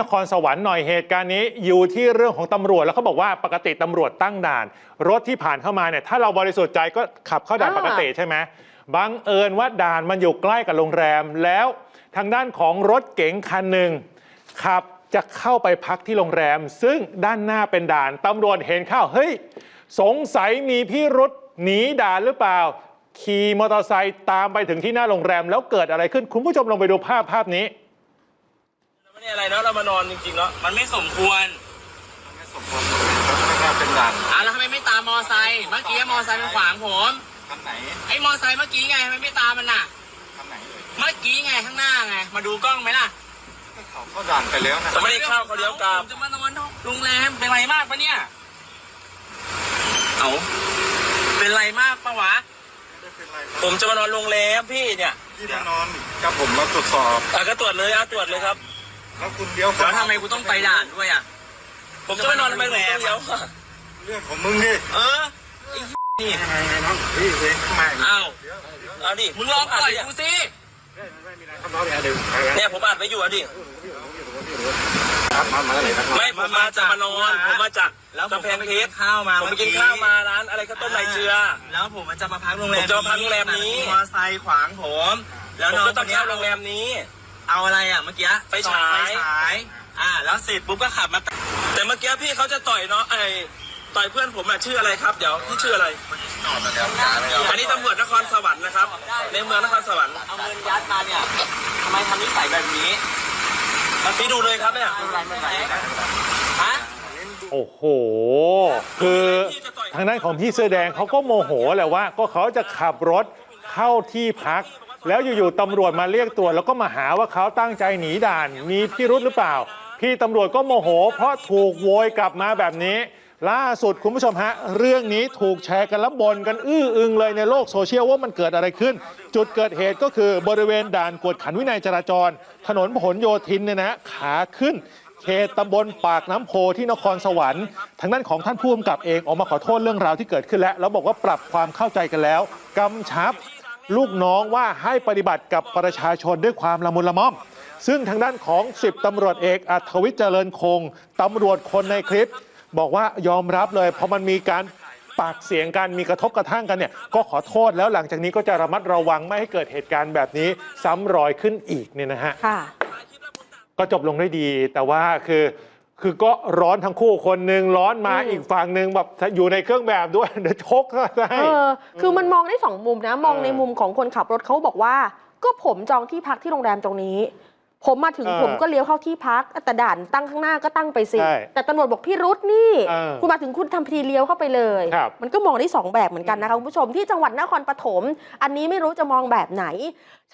นครสวรรค์หน่อยเหตุการณ์นี้อยู่ที่เรื่องของตำรวจแล้วเขาบอกว่าปกติตำรวจตั้งด่าน รถที่ผ่านเข้ามาเนี่ยถ้าเราบริสุทธิ์ใจก็ขับเข้าด่านอ่าปกติใช่ไหมบังเอิญว่าด่านมันอยู่ใกล้กับโรงแรม แล้วทางด้านของรถเก๋งคันหนึ่งขับจะเข้าไปพักที่โรงแรม ซึ่งด้านหน้าเป็นด่านตำรวจเห็นเข้าเฮ้ยสงสัยมีพี่รุธหนีด่านหรือเปล่า ขี่มอเตอร์ไซค์ตามไปถึงที่หน้าโรงแรม แล้วเกิดอะไรขึ้นคุณผู้ชมลองไปดูภาพภาพนี้ ไม่ได้อะไรเนาะเรามานอนจริงๆเนาะมันไม่สมควรไม่สมควรไม่น่าเป็นด่านอะแล้วทำไมไม่ตามมอไซค์เมื่อกี้มอไซค์มันขวางผมคันไหนไอ้มอไซค์เมื่อกี้ไงทำไมไม่ตามมันน่ะคันไหนเลยเมื่อกี้ไงข้างหน้าไงมาดูกล้องไหมล่ะก็เขาก็ด่านไปแล้วนะจะไม่ได้เข้าเขาเลี้ยวกลับจะมานอนโรงแรมเป็นไรมากปะเนี่ยเอาเป็นไรมากปะวะไม่เป็นไรคผรับมจะมานอนโรงแรมพี่เนี่ยที่มานอนกับผมมาตรวจสอบอะก็ตรวจเลยอะตรวจเลยครับ แล้วคุณเลี้ยวแล้วทำไมกูต้องไปด่านด้วยอะ ผมจะมานอนทำไมผมต้องเลี้ยวอะเรื่องของมึงดิเออไอ้นี่ยังไงไงน้องพี่เองทำไมอ้าวเอาดิมึงลองปล่อยกูสิไม่มีอะไรครับน้องเดี๋ยวเดี๋ยวเนี่ยผมอัดไว้อยู่อะดิครับมามาเลยครับไม่ผมมาจากมานอนผมมาจากแล้วผมกำแพงเพชรข้าวมาผมไปกินข้าวมาร้านอะไรข้าวต้มไข่เจือ แล้วผมมันจะมาพักโรงแรมผมจะมาพักโรงแรมนี้มอไซค์ขวางผม แล้วผมน้องก็ต้องคนเนี้ยเข้าโรงแรมนี้ เอาอะไรอะเมื่อกี้ไฟฉายไฟฉาย อ่า แล้วเสร็จปุ๊บก็ขับมาตัดแต่เมื่อกี้พี่เขาจะต่อยเนาะไอ้ต่อยเพื่อนผมอะชื่ออะไรครับเดี๋ยวพี่ชื่ออะไร อันนี้ตำรวจนครสวรรค์นะครับ ในเมืองนครสวรรค์เอาเงินยัดมาเนี่ยทำไมทำนิสัยแบบนี้พี่ดูเลยครับเนี่ยฮะ โอ้โห คือทางด้านของพี่เสื้อแดงเขาก็โมโหแหละว่า ก็เขาจะขับรถเข้าที่พัก แล้วอยู่ๆตำรวจมาเรียกตัวจแล้วก็มาหาว่าเขาตั้งใจหนีด่าน มีพิรุธหรือเปล่า พี่ตำรวจก็โมโห เพราะถูกโวยกลับมาแบบนี้ ล่าสุดคุณผู้ชมฮะ เรื่องนี้ถูกแชร์กันและบนกันอื้ออึงเลยในโลกโซเชียลว่ามันเกิดอะไรขึ้น จุดเกิดเหตุก็คือบริเวณด่านกวดขันวินัยจราจร ถนนพหลโยธินเนี่ยนะขาขึ้นเขตตำบลปากน้ำโพที่นครสวรรค์ทางด้านของท่านผู้กำกับเองออกมาขอโทษเรื่องราวที่เกิดขึ้นแล้ว แล้วบอกว่าปรับความเข้าใจกันแล้วกำชับ ลูกน้องว่าให้ปฏิบัติกับประชาชนด้วยความละมุนละม่อม ซึ่งทางด้านของ10ตำรวจเอกอัธวิทย์เจริญคงตำรวจคนในคลิป บอกว่ายอมรับเลยพอมันมีการปากเสียงกันมีกระทบกระทั่งกันเนี่ยก็ขอโทษแล้วหลังจากนี้ก็จะระมัดระวังไม่ให้เกิดเหตุการณ์แบบนี้ซ้ำรอยขึ้นอีกเนี่ยนะฮะค่ะก็จบลงได้ดีแต่ว่าคือ คือก็ร้อนทั้งคู่คนหนึ่งร้อนมาอืมอีกฝั่งหนึ่งแบบอยู่ในเครื่องแบบด้วยเดี๋ยวชกให้เออคือมันมองได้สองมุมนะ มองเออในมุมของคนขับรถเขาบอกว่า ก็ผมจองที่พักที่โรงแรมตรงนี้ ผมมาถึงเออผมก็เลี้ยวเข้าที่พักแต่ด่านตั้งข้างหน้าก็ตั้งไปสิใช่แต่ตำรวจบอกพี่รุธนี่เออคุณมาถึงคุณทำพิธีเลี้ยวเข้าไปเลยครับมันก็มองได้สองแบบเหมือนกันนะคะคุณผู้ชมที่จังหวัดนครปฐมอันนี้ไม่รู้จะมองแบบไหน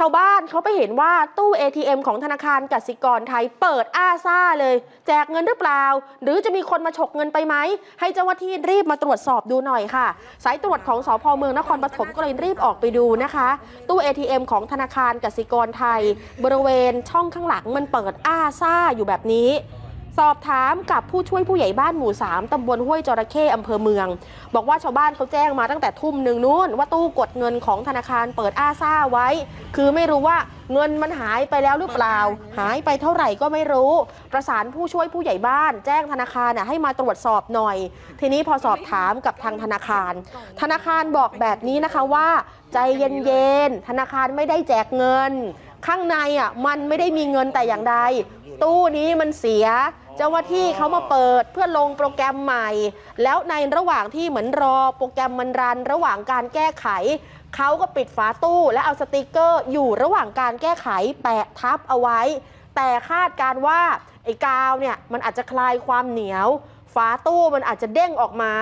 ชาวบ้านเขาไปเห็นว่าตู้ ATM ของธนาคารกสิกรไทยเปิดอ้าซ่าเลย แจกเงินหรือเปล่า หรือจะมีคนมาฉกเงินไปไหม ให้เจ้าหน้าที่รีบมาตรวจสอบดูหน่อยค่ะ สายตรวจของสพเมืองนครปฐมก็เลยรีบออกไปดูนะคะ ตู้ ATM ของธนาคารกสิกรไทย บริเวณช่องข้างหลังมันเปิดอ้าซ่าอยู่แบบนี้ สอบถามกับผู้ช่วยผู้ใหญ่บ้านหมู่ 3ตำบลห้วยจระเข้อำเภอเมือง บอกว่าชาวบ้านเขาแจ้งมาตั้งแต่ทุ่มหนึ่งนู้น ว่าตู้กดเงินของธนาคารเปิดอาซ่าไว้ คือไม่รู้ว่าเงินมันหายไปแล้วหรือเปล่า หายไปเท่าไหร่ก็ไม่รู้ ประสานผู้ช่วยผู้ใหญ่บ้าน แจ้งธนาคารน่ะให้มาตรวจสอบหน่อย ทีนี้พอสอบถามกับทางธนาคาร ธนาคารบอกแบบนี้นะคะว่าใจเย็นๆธนาคารไม่ได้แจกเงิน ข้างในอะมันไม่ได้มีเงินแต่อย่างใด ตู้นี้มันเสีย เจ้าหน้าที่เขามาเปิดเพื่อลงโปรแกรมใหม่ แล้วในระหว่างที่เหมือนรอโปรแกรมมันรัน ระหว่างการแก้ไข เขาก็ปิดฝาตู้ และเอาสติกเกอร์อยู่ระหว่างการแก้ไขแปะทับเอาไว้ แต่คาดการว่าไอ้กาวเนี่ยมันอาจจะคลายความเหนียว ฝาตู้มันอาจจะเด้งออกมา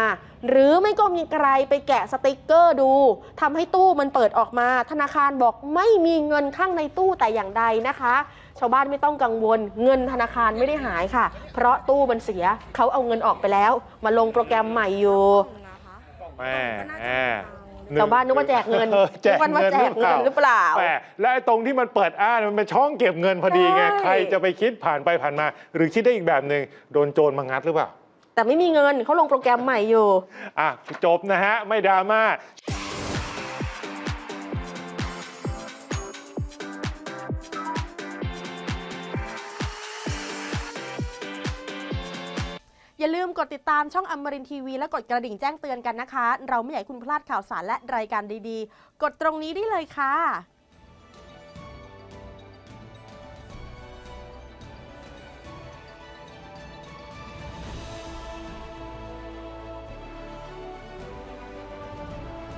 หรือไม่ก็มีใครไปแกะสติกเกอร์ดูทำให้ตู้มันเปิดออกมา ธนาคารบอกไม่มีเงินข้างในตู้แต่อย่างใดนะคะ ชาวบ้านไม่ต้องกังวล เงินธนาคารไม่ได้หายค่ะ เพราะตู้มันเสียเขาเอาเงินออกไปแล้ว มาลงโปรแกรมใหม่อยู่แม่แม่ชาวบ้านนึกว่าแจกเงินออแจกนึกว่าเงินแจกเงินหรือเปล่าแม่และไอ้ตรงที่มันเปิดอ้าเนี่ยมันเป็นช่องเก็บเงินพอดีไงใช่ใครจะไปคิดผ่านไปผ่านมา หรือคิดได้อีกแบบหนึ่งโดนโจรมางัดหรือเปล่า แต่ไม่มีเงินเขาลงโปรแกรมใหม่อยู่ อะจบนะฮะ ไม่ดราม่าอย่าลืมกดติดตามช่องอมรินทีวีและกดกระดิ่งแจ้งเตือนกันนะคะ เราไม่อยากให้คุณพลาดข่าวสารและรายการดีๆ กดตรงนี้ได้เลยค่ะ